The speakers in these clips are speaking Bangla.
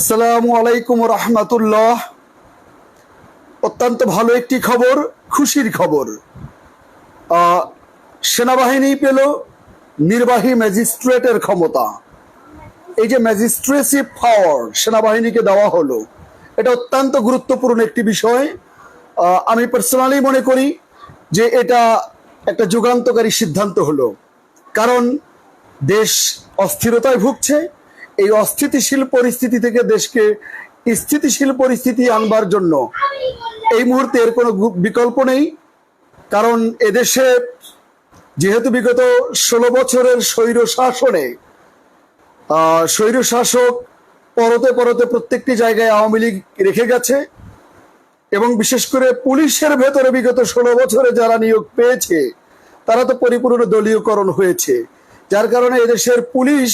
আসসালামু আলাইকুম রহমতুল্লাহ। অত্যন্ত ভালো একটি খবর, খুশির খবর। সেনাবাহিনী পেল নির্বাহী ম্যাজিস্ট্রেটের ক্ষমতা। এই যে ম্যাজিস্ট্রেসি পাওয়ার সেনাবাহিনীকে দেওয়া হলো, এটা অত্যন্ত গুরুত্বপূর্ণ একটি বিষয়। আমি পার্সোনালি মনে করি যে এটা একটা যুগান্তকারী সিদ্ধান্ত হলো। কারণ দেশ অস্থিরতায় ভুগছে এই অস্থিতিশীল পরিস্থিতি থেকে দেশকে স্থিতিশীল পরিস্থিতি আনবার জন্য এই মুহূর্তে এর কোনো বিকল্প নেই। কারণ এদেশে যেহেতু বিগত ষোলো বছরের স্বৈর শাসনে স্বৈর শাসক পরতে পরতে প্রত্যেকটি জায়গায় আওয়ামী লীগ রেখে গেছে এবং বিশেষ করে পুলিশের ভেতরে বিগত ষোলো বছরে যারা নিয়োগ পেয়েছে, তারা তো পরিপূর্ণ দলীয়করণ হয়েছে। যার কারণে এদেশের পুলিশ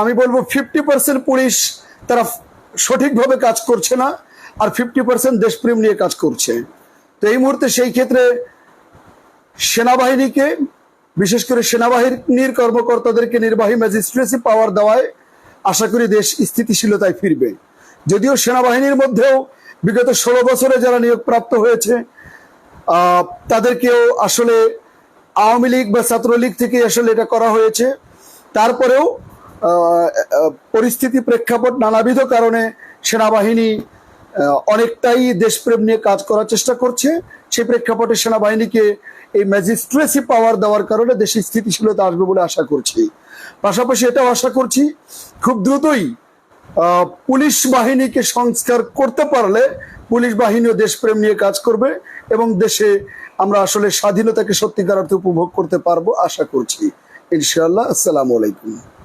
আমি বলব ফিফটি পার্সেন্ট পুলিশ তারা সঠিকভাবে কাজ করছে না, আর ফিফটি পার্সেন্ট দেশপ্রেম নিয়ে কাজ করছে। তো এই মুহূর্তে সেই ক্ষেত্রে সেনাবাহিনীকে, বিশেষ করে সেনাবাহিনীর কর্মকর্তাদেরকে, নির্বাহী ম্যাজিস্ট্রেসি পাওয়ার দেওয়ায় আশা করি দেশ স্থিতিশীলতায় ফিরবে। যদিও সেনাবাহিনীর মধ্যেও বিগত ষোলো বছরে যারা নিয়োগপ্রাপ্ত হয়েছে তাদেরকেও আসলে আওয়ামী লীগ বা ছাত্রলীগ থেকে আসলে এটা করা হয়েছে। তারপরেও পরিস্থিতি প্রেক্ষাপট নানাবিধ কারণে সেনাবাহিনী অনেকটাই দেশপ্রেম নিয়ে কাজ করার চেষ্টা করছে। সেই প্রেক্ষাপটে সেনাবাহিনীকে এই ম্যাজিস্ট্রেসি পাওয়ার দেওয়ার কারণে দেশে স্থিতিশীলতা আসবে বলে আশা করছি। পাশাপাশি এটাও আশা করছি, খুব দ্রুতই পুলিশ বাহিনীকে সংস্কার করতে পারলে পুলিশ বাহিনীও দেশপ্রেম নিয়ে কাজ করবে এবং দেশে আমরা আসলে স্বাধীনতাকে সত্যিকার অর্থে উপভোগ করতে পারব আশা করছি। ইনশাআল্লাহ, আসসালামু আলাইকুম।